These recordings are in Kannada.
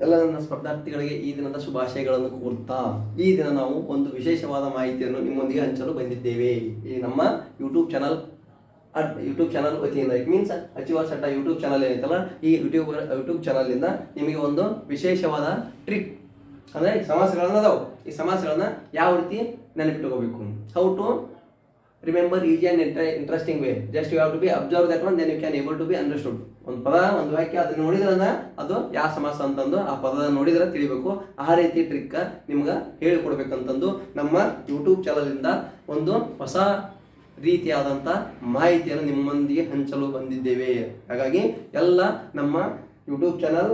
ಎಲ್ಲ ನನ್ನ ಸ್ಪರ್ಧಾರ್ಥಿಗಳಿಗೆ ಈ ದಿನದ ಶುಭಾಶಯಗಳನ್ನು ಕೋರ್ತಾ, ಈ ದಿನ ನಾವು ಒಂದು ವಿಶೇಷವಾದ ಮಾಹಿತಿಯನ್ನು ನಿಮ್ಮೊಂದಿಗೆ ಹಂಚಲು ಬಂದಿದ್ದೇವೆ. ಈ ನಮ್ಮ YouTube channel at YouTube channel ವತಿಯಿಂದ ಇಟ್ ಮೀನ್ಸ್ ಅಚಿವ ಸಟ್ಟ ಯೂಟ್ಯೂಬ್ ಚಾನಲ್ ಏನೈತಲ್ಲ, ಈ ಯೂಟ್ಯೂಬ್ ಯೂಟ್ಯೂಬ್ ಚಾನಲಿಂದ ನಿಮಗೆ ಒಂದು ವಿಶೇಷವಾದ ಟ್ರಿಕ್ ಅಂದರೆ ಈ ಸಮಾಸಗಳನ್ನ ಅದಾವು. ಈ ಸಮಾಸಗಳನ್ನ ಯಾವ ರೀತಿ ನೆನಪಿಟ್ಕೋಬೇಕು? How to remember easy and inter interesting way just you have to be observe that one then you can able to be understood ಒಂದು ಪದ, ಒಂದು ವಾಕ್ಯ ಅದನ್ನ ನೋಡಿದ್ರೆ ಅದು ಯಾವ ಸಮಾಸ ಅಂತಂದು ಆ ಪದ ನೋಡಿದ್ರೆ ತಿಳಿಬೇಕು. ಆ ರೀತಿ ಟ್ರಿಕ್ ನಿಮ್ಗೆ ಹೇಳಿಕೊಡ್ಬೇಕಂತಂದು ನಮ್ಮ ಯೂಟ್ಯೂಬ್ ಚಾನಲಿಂದ ಒಂದು ಹೊಸ ರೀತಿಯಾದಂಥ ಮಾಹಿತಿಯನ್ನು ನಿಮ್ಮೊಂದಿಗೆ ಹಂಚಲು ಬಂದಿದ್ದೇವೆ. ಹಾಗಾಗಿ ಎಲ್ಲ ನಮ್ಮ ಯೂಟ್ಯೂಬ್ ಚಾನಲ್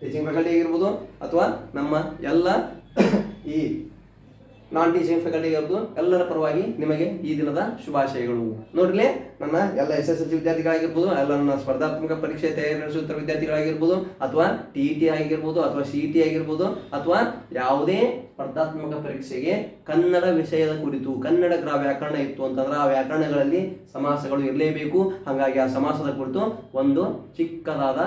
ಟೀಚಿಂಗ್ ಫ್ಯಾಕಲ್ಟಿ ಆಗಿರ್ಬೋದು ಅಥವಾ ನಮ್ಮ ಎಲ್ಲ ಈ ನಾನ್ ಟೀಚಿಂಗ್ ಫ್ಯಾಕಲ್ಟಿ ಆಗಿರ್ಬೋದು ಎಲ್ಲರ ಪರವಾಗಿ ನಿಮಗೆ ಈ ದಿನದ ಶುಭಾಶಯಗಳು. ನೋಡ್ರಿ ನನ್ನ ಎಲ್ಲ ಎಸ್ ಎಸ್ ಎಲ್ ಸಿ ವಿದ್ಯಾರ್ಥಿಗಳಾಗಿರ್ಬೋದು, ಎಲ್ಲ ನನ್ನ ಸ್ಪರ್ಧಾತ್ಮಕ ಪರೀಕ್ಷೆ ತಯಾರಿ ನಡೆಸುತ್ತಿರುವ ವಿದ್ಯಾರ್ಥಿಗಳಾಗಿರ್ಬೋದು, ಅಥವಾ ಟಿ ಇ ಟಿ ಆಗಿರ್ಬೋದು, ಅಥವಾ ಸಿ ಟಿ ಆಗಿರ್ಬೋದು, ಅಥವಾ ಯಾವುದೇ ಸ್ಪರ್ಧಾತ್ಮಕ ಪರೀಕ್ಷೆಗೆ ಕನ್ನಡ ವಿಷಯದ ಕುರಿತು, ಕನ್ನಡ ಗ್ರಾ ವ್ಯಾಕರಣ ಇತ್ತು ಅಂತಂದ್ರೆ ಆ ವ್ಯಾಕರಣಗಳಲ್ಲಿ ಸಮಾಸಗಳು ಇರಲೇಬೇಕು. ಹಾಗಾಗಿ ಆ ಸಮಾಸದ ಕುರಿತು ಒಂದು ಚಿಕ್ಕದಾದ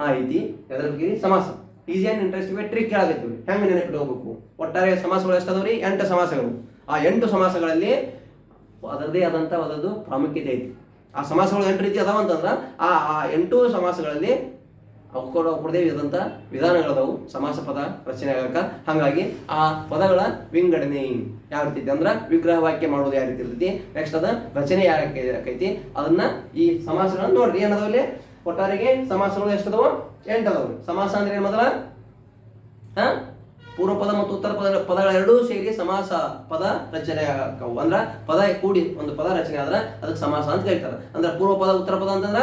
ಮಾಹಿತಿ ಅದರ ಸಮಾಸ. ಈಸಿ ಆ್ಯಂಡ್ ಇಂಟ್ರೆಸ್ಟಿಂಗ್ ಟ್ರಿಕ್ ಹೇಳಾಗತ್ತೀವಿ ಹೆಂಗೆ ನೆನಪಿಟ್ಕೋಬೇಕು ಒಟ್ಟಾರೆ ಸಮಾಸಗಳು ಎಷ್ಟಾದವ್ರಿ? ಎಂಟು ಸಮಾಸಗಳು. ಆ ಎಂಟು ಸಮಾಸಗಳಲ್ಲಿ ಅದರದೇ ಆದಂಥ ಅದರದ್ದು ಪ್ರಾಮುಖ್ಯತೆ ಐತಿ. ಆ ಸಮಾಸಗಳು ಎಂಟು ರೀತಿ ಅದಾವ ಅಂತಂದ್ರೆ ಆ ಆ ಎಂಟು ಸಮಾಸಗಳಲ್ಲಿ ಅವಕ್ಕೊಡ ಕೊಡದೇ ಇದ್ದಂಥ ವಿಧಾನಗಳದಾವು. ಸಮಾಸ ಪದ, ರಚನೆ ಆಗಕ. ಹಾಗಾಗಿ ಆ ಪದಗಳ ವಿಂಗಡಣೆ ಯಾವ ರೀತಿ ಐತಿ ಅಂದ್ರೆ ವಿಗ್ರಹ ವಾಕ್ಯ ಮಾಡೋದು ಯಾವ ರೀತಿ ಇರ್ತೈತಿ. ನೆಕ್ಸ್ಟ್ ಅದ ರಚನೆ ಯಾವ ಐತಿ ಅದನ್ನ ಈ ಸಮಾಸಗಳನ್ನ ನೋಡ್ರಿ. ಏನದಾವಲ್ಲಿ ಒಟ್ಟಾರೆಗೆ ಸಮಾಸಗಳು ಎಷ್ಟದವು ಎಂಟು ಅದಾವು. ಸಮಾಸ ಅಂದ್ರೆ ಏನು ಮೊದಲ? ಹ? ಪೂರ್ವ ಪದ ಮತ್ತು ಉತ್ತರ ಪದ ಪದಗಳ ಎರಡೂ ಸೇರಿ ಸಮಾಸ ಪದ ರಚನೆ ಆಕವು ಅಂದ್ರ ಪದ ಕೂಡಿ ಒಂದು ಪದ ರಚನೆ ಆದ್ರೆ ಅದಕ್ಕೆ ಸಮಾಸ ಅಂತ ಕರೀತಾರೆ ಅಂದ್ರೆ ಪೂರ್ವ ಪದ ಉತ್ತರ ಪದ ಅಂತಂದ್ರ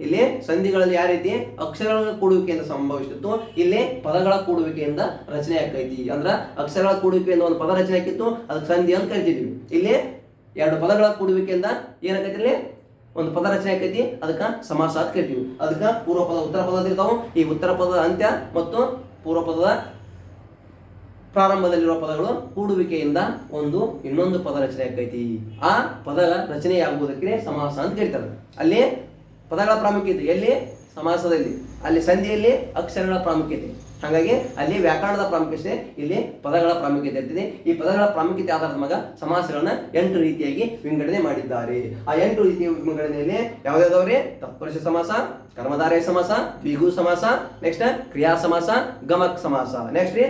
ಇಲ್ಲಿ ಸಂಧಿಗಳಲ್ಲಿ ಯಾವ ರೀತಿ? ಅಕ್ಷರಗಳ ಕೂಡುವಿಕೆಯಿಂದ ಸಂಭವಿಸುತ್ತಿತ್ತು ಇಲ್ಲಿ ಪದಗಳ ಕೂಡುವಿಕೆಯಿಂದ ರಚನೆ ಆಕೈತಿ ಅಂದ್ರ ಅಕ್ಷರಗಳ ಕೂಡುವಿಕೆಯಿಂದ ಒಂದು ಪದ ರಚನೆ ಆಕಿತ್ತು ಅದಕ್ಕೆ ಸಂಧಿ ಅಂತ ಕರಿತಿದ್ವಿ. ಇಲ್ಲಿ ಎರಡು ಪದಗಳ ಕೂಡುವಿಕೆಯಿಂದ ಏನಾಗೈತಿ ಇಲ್ಲಿ? ಒಂದು ಪದ ರಚನೆ ಆಕೈತಿ, ಅದಕ್ಕೆ ಸಮಾಸ ಅಂತ ಕರಿತೀವಿ. ಅದಕ್ಕೆ ಪೂರ್ವ ಪದ ಉತ್ತರ ಪದ ಇರ್ತಾವು. ಈ ಉತ್ತರ ಪದದ ಅಂತ್ಯ ಮತ್ತು ಪೂರ್ವ ಪದದ ಪ್ರಾರಂಭದಲ್ಲಿರುವ ಪದಗಳು ಕೂಡುವಿಕೆಯಿಂದ ಒಂದು ಇನ್ನೊಂದು ಪದ ರಚನೆ ಆಕೈತಿ. ಆ ಪದ ರಚನೆಯಾಗುವುದಕ್ಕೆ ಸಮಾಸ ಅಂತ ಕರೀತಾರೆ. ಅಲ್ಲಿ ಪದಗಳ ಪ್ರಾಮುಖ್ಯತೆ ಎಲ್ಲಿ? ಸಮಾಸದಲ್ಲಿ. ಅಲ್ಲಿ ಸಂಧಿಯಲ್ಲಿ ಅಕ್ಷರಗಳ ಪ್ರಾಮುಖ್ಯತೆ. ಹಾಗಾಗಿ ಅಲ್ಲಿ ವ್ಯಾಕರಣದ ಪ್ರಾಮುಖ್ಯತೆ, ಇಲ್ಲಿ ಪದಗಳ ಪ್ರಾಮುಖ್ಯತೆ ಇರ್ತದೆ. ಈ ಪದಗಳ ಪ್ರಾಮುಖ್ಯತೆ ಆಧಾರದ ಮಗ ಸಮಾಸಗಳನ್ನ ಎಂಟು ರೀತಿಯಾಗಿ ವಿಂಗಡಣೆ ಮಾಡಿದ್ದಾರೆ. ಆ ಎಂಟು ರೀತಿಯ ವಿಂಗಡಣೆಯಲ್ಲಿ ಯಾವ್ದಾವ್ರಿ ತತ್ಪುರುಷ ಸಮಾಸ, ಕರ್ಮಧಾರಯ ಸಮಾಸ, ದ್ವಿಗು ಸಮಾಸ ನೆಕ್ಸ್ಟ್ ಕ್ರಿಯಾ ಸಮಾಸ, ಗಮಕ್ ಸಮಾಸ. ನೆಕ್ಸ್ಟ್ ರೀ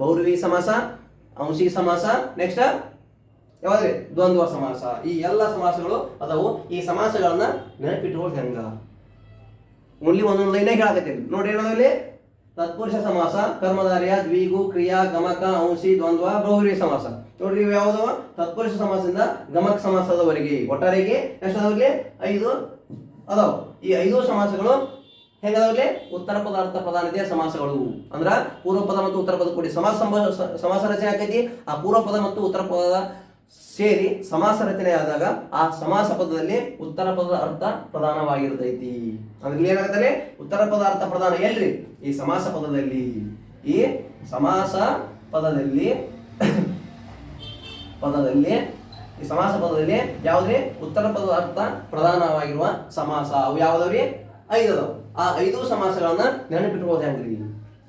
ಬಹುರ್ವಿ ಸಮಾಸ ಅಂಶಿ ಸಮಾಸ ನೆಕ್ಸ್ಟ್ ಯಾವ್ದ್ರಿ? ದ್ವಂದ್ವ ಸಮಾಸ. ಈ ಎಲ್ಲ ಸಮಾಸಗಳು ಅದಾವು. ಈ ಸಮಾಸಗಳನ್ನ ನೆನಪಿಟ್ಕೊಳ್ಳೋದು ಹೆಂಗ. ಓನ್ಲಿ ಒಂದೊಂದು ಲೈನೇ ಹೇಳಕತ್ತೀನಿ. ನೋಡಿ ಏನದಲ್ಲಿ ತತ್ಪುರುಷ ಸಮಾಸ, ಕರ್ಮಧಾರ್ಯ, ದ್ವಿಗು, ಕ್ರಿಯಾ, ಗಮಕ, ಅಂಶಿ, ದ್ವಂದ್ವ ಬಹುರಿ ಸಮಾಸ. ನೋಡ್ರಿ ಇವು ಯಾವ್ದವ? ತತ್ಪುರುಷ ಸಮಾಸದಿಂದ ಗಮಕ ಸಮಾಸದವರೆಗೆ. ಒಟ್ಟಾರೆಗೆ ಎಷ್ಟಾದವ್ರಿಗೆ ಐದು ಅದಾವ. ಈ ಐದು ಸಮಾಸಗಳು ಹೆಂಗದಾವ್ಲಿ ಉತ್ತರ ಪದಾರ್ಥ ಪ್ರಧಾನತೆಯ ಸಮಾಸಗಳು. ಅಂದ್ರ ಪೂರ್ವ ಪದ ಮತ್ತು ಉತ್ತರ ಪದ ಕೂಡಿ. ಸಮಾಸ ಸಮಾಸ ರಚನೆ ಆಕೈತಿ. ಆ ಪೂರ್ವ ಪದ ಮತ್ತು ಉತ್ತರ ಪದ ಸೇರಿ ಸಮಾಸ ರಚನೆ ಆದಾಗ ಆ ಸಮಾಸ ಪದದಲ್ಲಿ ಉತ್ತರ ಪದದ ಅರ್ಥ ಪ್ರಧಾನವಾಗಿರ್ತೈತಿ. ಅಂದ್ರೆ ಇಲ್ಲಿ ಏನಾಗುತ್ತೆ ಉತ್ತರ ಪದ ಅರ್ಥ ಪ್ರಧಾನ ಎಲ್ರಿ? ಈ ಸಮಾಸ ಪದದಲ್ಲಿ. ಈ ಸಮಾಸ ಪದದಲ್ಲಿ ಪದದಲ್ಲಿ ಈ ಸಮಾಸ ಪದದಲ್ಲಿ ಯಾವುದೇ ಉತ್ತರ ಪದದ ಅರ್ಥ ಪ್ರಧಾನವಾಗಿರುವ ಸಮಾಸ. ಅವು ಯಾವ್ದವ್ರಿ? ಐದು ಆ ಐದು ಸಮಾಸಗಳನ್ನ ನೆನಪಿಟ್ಕೋದು ಹೆಂಗ್ರಿ?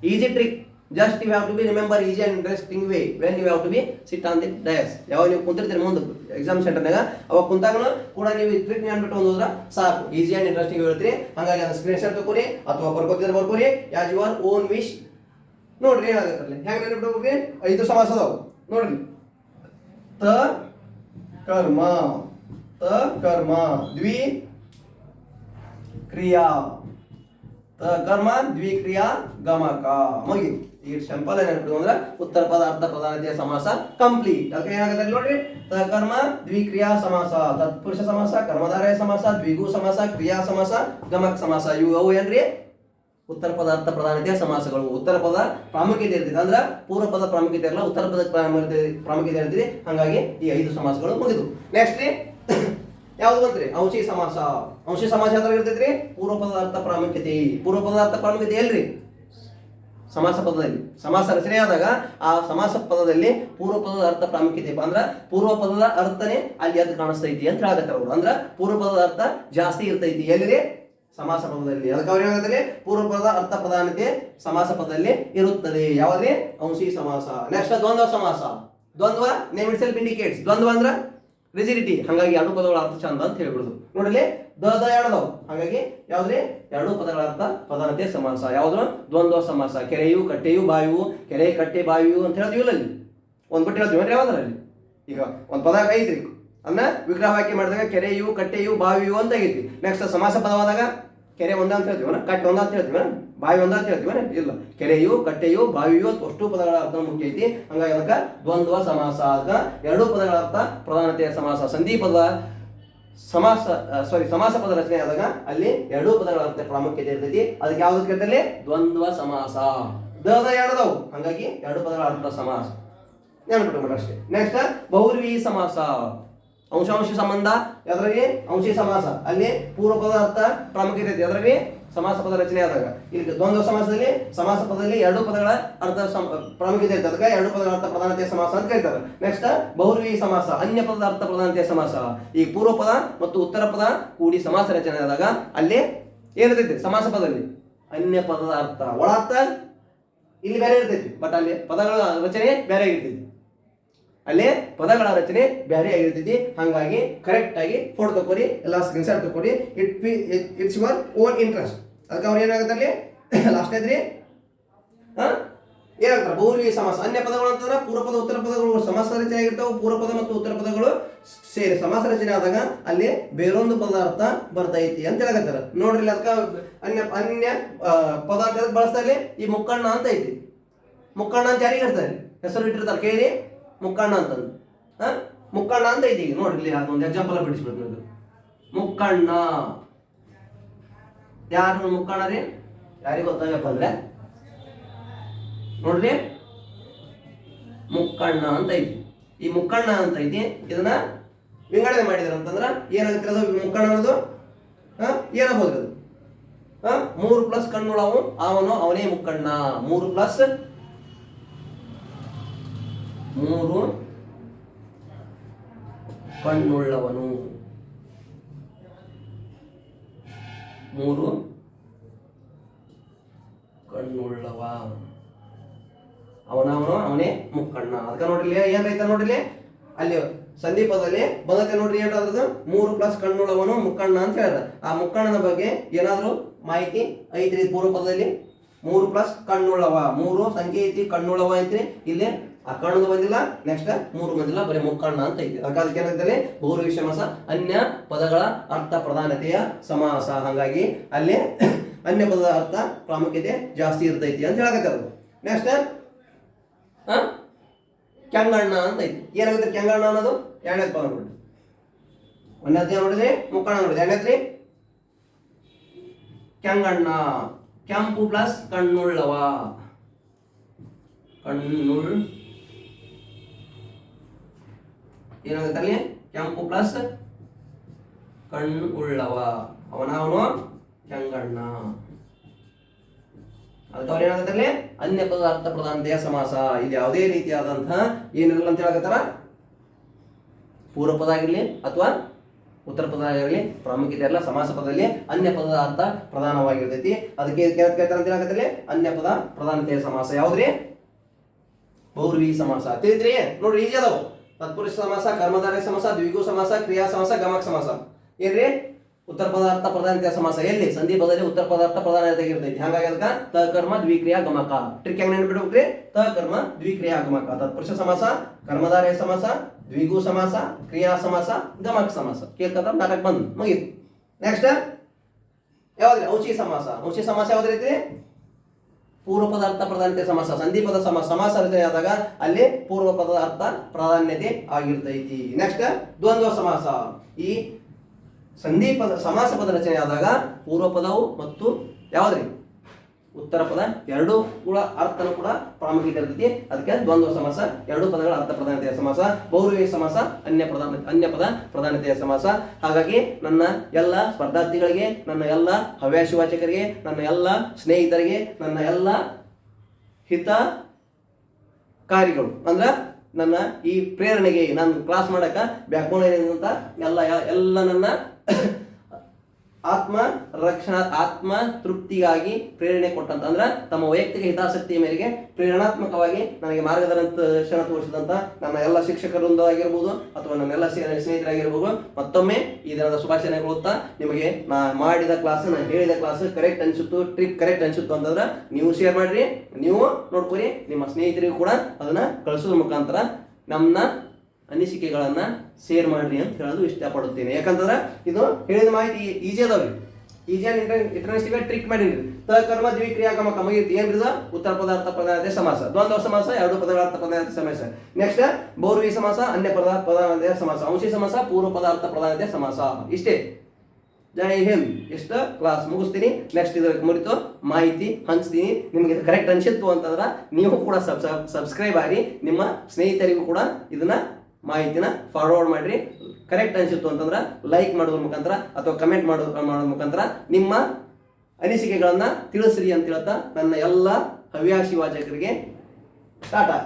Easy trick just you have to be remember easy and interesting way when you have to be sit on the dais ಯಾವಾಗ ನೀವು ಕುಂತಿರ್ತೀರಿ ಮುಂದೆ ಎಕ್ಸಾಮ್ ಸೆಂಟರ್ನಾಗ ಅವಾಗ ಕುಂತಾಗನು ಕೂಡ ನೀವು ಟ್ರಿಕ್ ನೆನ್ಬಿಟ್ಟು ಹೋದ್ರೆ ಸಾಕು. ಈಸಿ ಅಂಡ್ ಇಂಟ್ರೆಸ್ಟಿಂಗ್ ಹೇಳ್ತೀರಿ. ಹಾಗಾಗಿ ಅದನ್ನ ಸ್ಕ್ರೀನ್ ಶಾಟ್ ತಗೋರಿ ಅಥವಾ ಬರ್ಕೋತಿದ್ರೆ ಬರ್ಕೋರಿ. ಯಾಸ್ ಯುವರ್ ಓನ್ ವಿಶ್ ನೋಡ್ರಿ ಏನಾಗತ್ತೆ ಅಲ್ಲಿ ಹೆಂಗ್ ನೆನ್ಬಿಟ್ಟು ಐದು ಸಮಾಸ ಅದಾವು. ನೋಡ್ರಿ. ತ, ಕರ್ಮ. ತ, ಕರ್ಮ. ದ್ವಿ ಕ್ರಿಯಾ. ತ, ಕರ್ಮ ದ್ವಿಕ್ರಿಯಾ ಗಮಕ. ಮುಗಿ ಈ ಸಿಂಪಲ್ ಏನಿರ್ತದೆ ಅಂದ್ರೆ ಉತ್ತರ ಪದ ಅರ್ಥ ಸಮಾಸ ಕಂಪ್ಲೀಟ್ ಅದಕ್ಕೆ ಏನಾಗುತ್ತೆ ನೋಡ್ರಿ? ಕರ್ಮ ದ್ವಿಕ್ರಿಯಾ ಸಮಾಸ. ತತ್ಪುರುಷ ಸಮಾಸ, ಕರ್ಮಧಾರಯ ಸಮಾಸ, ದ್ವಿಗು ಸಮಾಸ, ಕ್ರಿಯಾ ಸಮಾಸ, ಗಮಕ ಸಮಾಸ. ಇವು ಅವು ಏನ್ರಿ? ಉತ್ತರ ಪದ ಅರ್ಥ ಪ್ರಧಾನತೆಯ ಸಮಾಸಗಳು. ಉತ್ತರ ಪದ ಪ್ರಾಮುಖ್ಯತೆ ಇರ್ತದೆ ಅಂದ್ರೆ ಪೂರ್ವ ಪದ ಪ್ರಾಮುಖ್ಯತೆ ಇರಲ್ಲ, ಉತ್ತರ ಪದ ಪ್ರಾಮುಖ್ಯತೆ ಪ್ರಾಮುಖ್ಯತೆ ಇರ್ತದೆ ಹಂಗಾಗಿ ಈ ಐದು ಸಮಾಸಗಳು ಮುಗಿದು. ನೆಕ್ಸ್ಟ್ ರೀ, ಯಾವ್ದು ಬಂತ್ರಿ? ಅಂಶಿ ಸಮಾಸ. ಅಂಶಿ ಸಮಾಸ ಯಾವ್ದ್ರಾಗ ಇರ್ತೈತ್ರಿ? ಪೂರ್ವ ಪದಾರ್ಥ ಪ್ರಾಮುಖ್ಯತೆ. ಪೂರ್ವ ಪದಾರ್ಥ ಪ್ರಾಮುಖ್ಯತೆ ಎಲ್ರಿ? ಸಮಾಸ ಪದದಲ್ಲಿ. ಸಮಾಸ ರಚನೆಯಾದಾಗ ಆ ಸಮಾಸ ಪದದಲ್ಲಿ ಪೂರ್ವ ಪದದ ಅರ್ಥ ಪ್ರಾಮುಖ್ಯತೆ ಅಂದ್ರೆ ಪೂರ್ವ ಪದದ ಅರ್ಥನೇ ಅಲ್ಲಿ ಅದು ಕಾಣಿಸ್ತೈತಿ ಅಂತ ಹೇಳಕತ್ತಾರ ಅವರು. ಅಂದ್ರೆ ಪೂರ್ವ ಪದದ ಅರ್ಥ ಜಾಸ್ತಿ ಇರ್ತೈತಿ ಎಲ್ಲಿ ಸಮಾಸ ಪದದಲ್ಲಿ. ಅದಕ್ಕೆ ಅವ್ರು ಹೇಳಿದ್ರೆ ಪೂರ್ವ ಪದದ ಅರ್ಥ ಪ್ರಧಾನತೆ ಸಮಾಸ ಪದದಲ್ಲಿ ಇರುತ್ತದೆ. ಯಾವುದೇ ಅಂಶಿ ಸಮಾಸ. ನೆಕ್ಸ್ಟ್ ದ್ವಂದ್ವ ಸಮಾಸ. ದ್ವಂದ್ವ ನೇಮ್ ಇಟ್ ಇಂಡಿಕೇಟ್ಸ್ ದ್ವಂದ್ವ ಅಂದ್ರ ರಿಜಿಡಿಟಿ ಹಾಗಾಗಿ ಎರಡು ಪದಗಳ ಅರ್ಥ ಚಂದ ಅಂತ ಹೇಳ್ಬಿಡುದು. ನೋಡಲಿ ದ ದ ಎರಡದವು ಹಾಗಾಗಿ ಯಾವ್ದ್ರಿ? ಎರಡು ಪದಗಳ ಅರ್ಥ ಪದಾನತೆ ಸಮಾಸ. ಯಾವ್ದು? ದ್ವಂದ್ವ ಸಮಾಸ. ಕೆರೆಯು, ಕಟ್ಟೆಯು ಬಾಯು ಕೆರೆ, ಕಟ್ಟೆ ಬಾಯು ಅಂತ ಹೇಳ್ತೀವಿ ಅಲ್ಲಿ? ಒಂದ್ ಬಿಟ್ಟು ಹೇಳ್ತೀವಿ ಅಂದ್ರೆ ಯಾವ್ದ್ರಲ್ಲಿ? ಈಗ ಒಂದು ಪದ ಐತ್ರಿ. ಅದನ್ನ ವಿಗ್ರಹ ವಾಕ್ಯ ಮಾಡಿದಾಗ ಕೆರೆಯು, ಕಟ್ಟೆಯು ಬಾವಿಯು ಅಂತ ಆಗೈತಿ ನೆಕ್ಸ್ಟ್ ಸಮಾಸ ಪದವಾದಾಗ? ಕೆರೆ ಒಂದ ಅಂತ ಹೇಳ್ತೀವನ? ಕಟ್ಟೆ ಒಂದ ಅಂತ ಹೇಳ್ತೀವನ? ಬಾವಿ ಒಂದ ಅಂತ ಹೇಳ್ತೀವನ? ಇಲ್ಲ. ಕೆರೆಯು, ಕಟ್ಟೆಯು, ಬಾವಿಯು ಅಷ್ಟು ಪದಗಳ ಅರ್ಥ ಮುಖ್ಯ ಐತಿ. ಹಂಗಾಗಿ ಅದಕ್ಕೆ ದ್ವಂದ್ವ, ಸಮಾಸ ಅದಕ್ಕೆ ಎರಡು ಪದಗಳ ಅರ್ಥ ಪ್ರಧಾನತೆಯ ಸಮಾಸ. ಸಂಧಿ ಪದ ಸಮಾಸ ಸಾರಿ ಸಮಾಸ ಪದ ರಚನೆ ಆದಾಗ ಅಲ್ಲಿ ಎರಡೂ ಪದಗಳ ಅರ್ಥ ಪ್ರಾಮುಖ್ಯತೆ ಇರ್ತೈತಿ. ಅದಕ್ಕೆ ಯಾವ್ದು ಕೇಳ್ತಲ್ಲಿ ದ್ವಂದ್ವ, ಸಮಾಸ. ದ ದ ಎರಡದವು ಹಂಗಾಗಿ ಎರಡು ಪದಗಳ ಅರ್ಥ ಸಮಾಸ. ನೆನಪಿಟ್ಟು ಅಷ್ಟೇ. ನೆಕ್ಸ್ಟ್ ಬಹುರ್ವಿ ಸಮಾಸ. ಅಂಶಾಂಶ ಸಂಬಂಧ ಅದರಲ್ಲಿ ಅಂಶಿ ಸಮಾಸ. ಅಲ್ಲಿ ಪೂರ್ವ ಪದ ಅರ್ಥ ಪ್ರಾಮುಖ್ಯತೆ ಐತಿ ಅದರಲ್ಲಿ ಸಮಾಸ ಪದ ರಚನೆ ಆದಾಗ. ಇಲ್ಲಿ ದ್ವಂದ್ವ ಸಮಾಸದಲ್ಲಿ ಸಮಾಸ ಪದದಲ್ಲಿ ಎರಡು ಪದಗಳ ಅರ್ಥ ಪ್ರಾಮುಖ್ಯತೆ ಐತೆ ಅದಕ್ಕೆ ಎರಡು ಪದಗಳ ಅರ್ಥ ಪ್ರಧಾನತೆಯ ಸಮಾಸ ಅಂತ ಕರೀತಾರೆ ನೆಕ್ಸ್ಟ್ ಬಹುರ್ವಿ ಸಮಾಸ. ಅನ್ಯ ಪದದ ಅರ್ಥ ಪ್ರಧಾನತೆಯ ಸಮಾಸ. ಈ ಪೂರ್ವ ಪದ ಮತ್ತು ಉತ್ತರ ಪದ ಕೂಡಿ ಸಮಾಸ ರಚನೆ ಆದಾಗ ಅಲ್ಲಿ ಏನಿರ್ತೈತಿ? ಸಮಾಸ ಪದದಲ್ಲಿ ಅನ್ಯ ಪದದ ಅರ್ಥ. ಒಳ ಅರ್ಥ ಇಲ್ಲಿ ಬೇರೆ ಇರ್ತೈತಿ. ಬಟ್ ಅಲ್ಲಿ ಪದಗಳ ರಚನೆ ಬೇರೆ ಆಗಿರ್ತೈತಿ. ಅಲ್ಲಿ ಪದಗಳ ರಚನೆ ಬೇರೆ ಆಗಿರ್ತೈತಿ. ಹಾಗಾಗಿ ಕರೆಕ್ಟ್ ಆಗಿ ಫೋಟೋ ತಗೋರಿ ಎಲ್ಲ ಸ್ಕ್ರೀನ್ ಶಾಟ್ ತಗೋರಿ ಇಟ್ ಪಿ ಇಟ್ಸ್ ಯುವರ್ ಓನ್ ಇಂಟ್ರೆಸ್ಟ್ ಅದಕ್ಕೆ ಅವ್ರು ಏನಾಗುತ್ತೆ ಅಲ್ಲಿ? ಲಾಸ್ಟ್ ಐತ್ರಿ ಹಾ? ಏನಾಗ್ತಾರೆ ಬಹುರಿ, ಸಮಾಸ. ಅನ್ಯ ಪದಗಳು ಅಂತಂದ್ರೆ ಪೂರ್ವ ಪದ ಉತ್ತರ ಪದಗಳು. ಸಮಾಸ ರಚನೆ ಆಗಿರ್ತಾವೆ ಪೂರ್ವ ಪದ ಮತ್ತು ಉತ್ತರ ಪದಗಳು ಸೇರಿ. ಸಮಾಸ ರಚನೆ ಆದಾಗ ಅಲ್ಲಿ ಬೇರೊಂದು ಪದಾರ್ಥ ಬರ್ತೈತಿ ಅಂತ ಹೇಳಕತ್ತಾರ. ನೋಡ್ರಿ ಅದಕ್ಕೆ ಅನ್ಯ ಅನ್ಯ ಪದಾರ್ಥ ಬಳಸ್ತಾರೆ? ಈ ಮುಕ್ಕಣ್ಣ ಅಂತ ಐತಿ. ಮುಕ್ಕಣ್ಣ ಅಂತ ಯಾರಿಗೆ ಹೇಳ್ತಾರೆ? ಹೆಸರು ಇಟ್ಟಿರ್ತಾರೆ. ಕೇಳಿ. ಮುಕ್ಕಣ್ಣ ಅಂತಂದು. ಮುಕ್ಕಣ್ಣ ಅಂತ ಐತಿ ಈಗ ನೋಡ್ರಿ ಅದೊಂದು ಎಕ್ಸಾಂಪಲ್ ಬಿಡಿಸ್ಬೇಕು ನೀವು ಮುಕ್ಕಣ್ಣ. ಯಾರು ಮುಕ್ಕಣ್ಣ ರೀ? ಯಾರಿಗೆ ಗೊತ್ತಾಗಪ್ಪ ಅಂದ್ರೆ? ನೋಡ್ರಿ. ಮುಕ್ಕಣ್ಣ ಅಂತ ಐತಿ. ಈ ಮುಕ್ಕಣ್ಣ ಅಂತ ಐತಿ, ಇದನ್ನ ವಿಂಗಡಣೆ ಮಾಡಿದ್ರ ಅಂತಂದ್ರ ಏನಾಗುತ್ತೆ ಅದು? ಮುಕ್ಕಣ್ಣ ಅನ್ನೋದು ಅದು? ಹಾ? ಮೂರು ಪ್ಲಸ್ ಕಣ್ಣುಳವು ಅವನು ಅವನೇ ಮುಕ್ಕಣ್ಣ. ಮೂರು ಪ್ಲಸ್ ಮೂರು. ಕಣ್ಣುಳ್ಳವನು. ಮೂರು. ಕಣ್ಣುಳ್ಳವ. ಅವನವನು ಅವನೇ ಮುಕ್ಕಣ್ಣ. ಅದಕ್ಕೆ ನೋಡ್ರಿ ಏನ್ರೈತ ನೋಡ್ರಿ ಅಲ್ಲಿ ಸಂದೀಪದಲ್ಲಿ ಬಂದತೆ ನೋಡ್ರಿ ಏನಾದ್ರದ್ದು ಮೂರು ಪ್ಲಸ್ ಕಣ್ಣುಳ್ಳವನು, ಮುಕ್ಕಣ್ಣ ಅಂತ ಹೇಳಿದ್ರು ಆ ಮುಕ್ಕಣ್ಣನ ಬಗ್ಗೆ ಏನಾದರೂ ಮಾಹಿತಿ ಐತ್ರಿ ಪೂರ್ವ ಪದದಲ್ಲಿ ಮೂರು ಪ್ಲಸ್ ಕಣ್ಣುಳ್ಳವ. ಮೂರು ಸಂಖ್ಯೆ ಐತಿ ಕಣ್ಣುಳ್ಳವ ಐತ್ರಿ. ಇಲ್ಲಿ ಆ ಕಣ್ಣು ಬಂದಿಲ್ಲ ನೆಕ್ಸ್ಟ್ ಮೂರು ಬಂದಿಲ್ಲ ಬರೀ ಮುಕ್ಕಣ್ಣ ಅಂತ ಐತಿ ಅದಕ್ಕೆ ಅದಕ್ಕೆ ಏನಾಗ್ತದೆ ಬಹುರ್ವಿ ಸಮಾಸ ಅನ್ಯ ಪದಗಳ ಅರ್ಥ ಪ್ರಧಾನತೆಯ ಸಮಾಸ. ಹಾಗಾಗಿ ಅಲ್ಲಿ ಅನ್ಯ ಪದದ ಅರ್ಥ ಪ್ರಾಮುಖ್ಯತೆ ಜಾಸ್ತಿ ಇರ್ತೈತಿ ಅಂತ ಹೇಳಕತ್ತದು. ನೆಕ್ಸ್ಟ್ ಕೆಂಗಣ್ಣ ಅಂತ ಐತಿ. ಏನಾಗುತ್ತೆ ಕೆಂಗಣ್ಣ ಅನ್ನೋದು? ಎರಡನೇ ಪದ ನೋಡ್ರಿ. ಒಂದನೇ ನೋಡಿದ್ರಿ? ಮುಕ್ಕಣ್ಣ ನೋಡಿದ್ರಿ. ಎರಡನೇದ್ರಿ ಕೆಂಗಣ್ಣ. ಕೆಂಪು ಪ್ಲಸ್ ಕಣ್ಣುಳ್ಳವ. ಕಣ್ಣುಳ್ ಏನಾಗುತ್ತೆ ಕೆಂಪು ಪ್ಲಸ್ ಕಣ್ಣು ಉಳ್ಳವ ಅವನ ಅವನು ಕೆಂಗಣ್ಣ. ಅದಕ್ಕೆ ಅವ್ರು ಏನಾಗುತ್ತೆ ಅಲ್ಲಿ ಅನ್ಯ ಪದಾರ್ಥ ದೇಹ ಸಮಾಸ. ಇದು ಯಾವುದೇ ರೀತಿಯಾದಂತಹ ಏನಿರಲ್ಲ ಅಂತ ಹೇಳಕತ್ತಾರ? ಪೂರ್ವ ಪದ ಆಗಿರಲಿ ಅಥವಾ ಉತ್ತರ ಪದ ಆಗಿರಲಿ, ಪ್ರಾಮುಖ್ಯತೆ ಎಲ್ಲ ಸಮಾಸ ಪದದಲ್ಲಿ ಅನ್ಯ ಪದದ ಅರ್ಥ ಪ್ರಧಾನವಾಗಿರ್ತೈತಿ. ಅದಕ್ಕೆ ಕೇಳ್ತಾರೆ ಅಂತ ಹೇಳಕತ್ತಲ್ಲಿ ಅನ್ಯ ಪದ ಪ್ರಧಾನತೆಯ ಸಮಾಸ. ಯಾವ್ದ್ರಿ? ಬೌರ್ವಿ ಸಮಾಸ. ತಿಳಿದ್ರಿ? ನೋಡ್ರಿ, ಈಜಿ ಅದಾವು. ತತ್ಪುರುಷ ಸಮಾಸ, ಕರ್ಮಧಾರಯ ಸಮಾಸ, ದ್ವಿಗು ಸಮಾಸ, ಕ್ರಿಯಾ ಸಮಾಸ, ಗಮಕ ಸಮಾಸ. ಏನ್ರಿ? ಉತ್ತರ ಪದಾರ್ಥ ಪ್ರಧಾನತೆಯ ಸಮಾಸ. ಎಲ್ಲಿ? ಸಂಧಿ ಪದದಲ್ಲಿ ಉತ್ತರ ಪದಾರ್ಥ ಪ್ರಧಾನ ಇರ್ತೈತಿ ಹಾಗಾಗಿ ಅದಕ್ಕೆ ತ, ಕರ್ಮ ದ್ವಿಕ್ರಿಯಾ ಗಮಕ. ಟ್ರಿಕ್ ಹೆಂಗ್ ನೆನ್ಬಿಡ್ಬೇಕ್ರಿ ತ, ಕರ್ಮ ದ್ವಿಕ್ರಿಯಾ ಗಮಕ. ತತ್ಪುರುಷ ಸಮಾಸ, ಕರ್ಮಧಾರಯ ಸಮಾಸ, ದ್ವಿಗು ಸಮಾಸ, ಕ್ರಿಯಾ ಸಮಾಸ, ಗಮಕ ಸಮಾಸ. ಕೇಳ್ಕತ್ತ ನಾಟಕ ಬಂದ್ ಮುಗೀತು. ನೆಕ್ಸ್ಟ್ ಯಾವ್ದ್ರಿ? ಔಷಿ ಸಮಾಸ. ಔಷಿ ಸಮಾಸ ಯಾವ್ದ್ರೈತಿ ಪೂರ್ವ ಪದ ಅರ್ಥ ಪ್ರಾಧಾನ್ಯತೆ ಸಮಾಸ ಸಂಧಿ ಪದ ಸಮ ಸಮಾಸ ರಚನೆ ಆದಾಗ ಅಲ್ಲಿ ಪೂರ್ವ ಪದದ ಅರ್ಥ ಪ್ರಾಧಾನ್ಯತೆ ಆಗಿರ್ತೈತಿ. ನೆಕ್ಸ್ಟ್ ದ್ವಂದ್ವ ಸಮಾಸ. ಈ ಸಂಧಿ ಪದ ಸಮಾಸ ಪದ ರಚನೆ ಆದಾಗ ಪೂರ್ವ ಪದವು ಮತ್ತು ಯಾವ್ದ್ರಿ? ಉತ್ತರ ಪದ, ಎರಡೂ ಕೂಡ ಅರ್ಥನೂ ಕೂಡ ಪ್ರಾಮುಖ್ಯತೆ ಇರ್ತೈತಿ. ಅದಕ್ಕೆ ದ್ವಂದ್ವ ಸಮಾಸ, ಎರಡು ಪದಗಳ ಅರ್ಥ ಪ್ರಧಾನತೆಯ ಸಮಾಸ ಬಹುರ್ವಿ ಸಮಾಸ, ಅನ್ಯ ಪ್ರಧಾನ, ಅನ್ಯ ಪದ ಪ್ರಧಾನತೆಯ ಸಮಾಸ. ಹಾಗಾಗಿ ನನ್ನ ಎಲ್ಲ ಸ್ಪರ್ಧಾರ್ಥಿಗಳಿಗೆ, ನನ್ನ ಎಲ್ಲ ಹವ್ಯಾಸಿ ವಾಚಕರಿಗೆ, ನನ್ನ ಎಲ್ಲ ಸ್ನೇಹಿತರಿಗೆ, ನನ್ನ ಎಲ್ಲ ಹಿತ ಕಾರ್ಯಗಳು ಅಂದ್ರೆ ನನ್ನ ಈ ಪ್ರೇರಣೆಗೆ ನಾನು ಕ್ಲಾಸ್ ಮಾಡಕ ಬ್ಯಾಕ್ಬೋನ್ ಅಂತ ಎಲ್ಲ ಎಲ್ಲ ನನ್ನ ಆತ್ಮ ರಕ್ಷಣಾ ಆತ್ಮ ತೃಪ್ತಿಗಾಗಿ ಪ್ರೇರಣೆ ಕೊಟ್ಟಂತ, ಅಂದ್ರೆ ತಮ್ಮ ವೈಯಕ್ತಿಕ ಹಿತಾಸಕ್ತಿಯ ಮೇರೆಗೆ ಪ್ರೇರಣಾತ್ಮಕವಾಗಿ ನನಗೆ ಮಾರ್ಗದರ್ಶನ ತೋರಿಸಿದಂತ ನನ್ನ ಎಲ್ಲ ಶಿಕ್ಷಕರೊಂದಾಗಿರ್ಬೋದು ಅಥವಾ ನನ್ನ ಎಲ್ಲ ಸ್ನೇಹಿತರಾಗಿರ್ಬೋದು, ಮತ್ತೊಮ್ಮೆ ಈ ದಿನದ ಶುಭಾಶಯಗೊಳ್ಳುತ್ತಾ ನಿಮಗೆ ನಾ ಮಾಡಿದ ಕ್ಲಾಸ್ ನಾನು ಹೇಳಿದ ಕ್ಲಾಸ್ ಕರೆಕ್ಟ್ ಅನಿಸುತ್ತು ಟ್ರಿಕ್ ಕರೆಕ್ಟ್ ಅನ್ಸುತ್ತು ಅಂತಂದ್ರೆ ನೀವು ಶೇರ್ ಮಾಡ್ರಿ, ನೀವು ನೋಡ್ಕೊರಿ, ನಿಮ್ಮ ಸ್ನೇಹಿತರಿಗೂ ಕೂಡ ಅದನ್ನ ಕಳಿಸೋದ್ರ ಮುಖಾಂತರ ನಮ್ಮನ್ನ ಅನಿಸಿಕೆಗಳನ್ನ ಶೇರ್ ಮಾಡ್ರಿ ಅಂತ ಹೇಳೋದು ಇಷ್ಟಪಡುತ್ತೇನೆ. ಯಾಕಂತಂದ್ರೆ ಇದು ಹೇಳಿದ ಮಾಹಿತಿ ಈಜಿ ಅದಾವ್ರಿ. ಈಜಿ ಇಂಟರ್ನೆಸ್ಟಿಗೆ ಟ್ರಿಕ್ ಮಾಡೀನಿ ತಕರ್ಮ ಕರ್ಮ ದ್ವಿಕ್ರಿಯಾಗಮಕ ಮುಗಿಯುತ್ತೆ ಏನ್ರಿ ಇದು? ಉತ್ತರ ಪದಾರ್ಥ ಪದಾರ್ಥ, ಸಮಾಸ. ದ್ವಂದ್ವ ಸಮಾಸ, ಎರಡು ಪದಾರ್ಥ ಪದಾರ್ಥ, ಸಮಾಸ. ನೆಕ್ಸ್ಟ್ ಬೌರ್ವಿ ಸಮಾಸ, ಅನ್ಯ ಪದಾರ್ಥ ಪದಾರ್ಥ, ಸಮಾಸ. ಅಂಶಿ ಸಮಾಸ, ಪೂರ್ವ ಪದಾರ್ಥ ಪದಾರ್ಥ, ಸಮಾಸ. ಇಷ್ಟೇ. ಜೈ ಹಿಂದ್. ಎಷ್ಟು? ಕ್ಲಾಸ್ ಮುಗಿಸ್ತೀನಿ. ನೆಕ್ಸ್ಟ್ ಇದರ ಮುರಿತು. ಮಾಹಿತಿ ಹಂಚ್ತೀನಿ. ನಿಮಗೆ ಕರೆಕ್ಟ್ ಅನ್ಸಿತ್ತು ಅಂತಂದ್ರೆ ನೀವು ಕೂಡ ಸಬ್ ಸಬ್ಸ್ಕ್ರೈಬ್ ಆಗಿ ನಿಮ್ಮ ಸ್ನೇಹಿತರಿಗೂ ಕೂಡ ಇದನ್ನ ಮಾಹಿತಿನ ಫಾರ್ವರ್ಡ್ ಮಾಡ್ರಿ. ಕರೆಕ್ಟ್ ಅನಿಸಿತ್ತು ಅಂತಂದ್ರೆ ಲೈಕ್ ಮಾಡೋದ್ರ ಮುಖಾಂತರ ಅಥವಾ ಕಮೆಂಟ್ ಮಾಡೋ ಮಾಡೋದ್ರ ಮುಖಾಂತರ ನಿಮ್ಮ ಅನಿಸಿಕೆಗಳನ್ನು ತಿಳಿಸ್ರಿ ಅಂತ ಹೇಳ್ತಾ ನನ್ನ ಎಲ್ಲ ಹವ್ಯಾಸಿ ವಾಚಕರಿಗೆ ಟಾಟಾ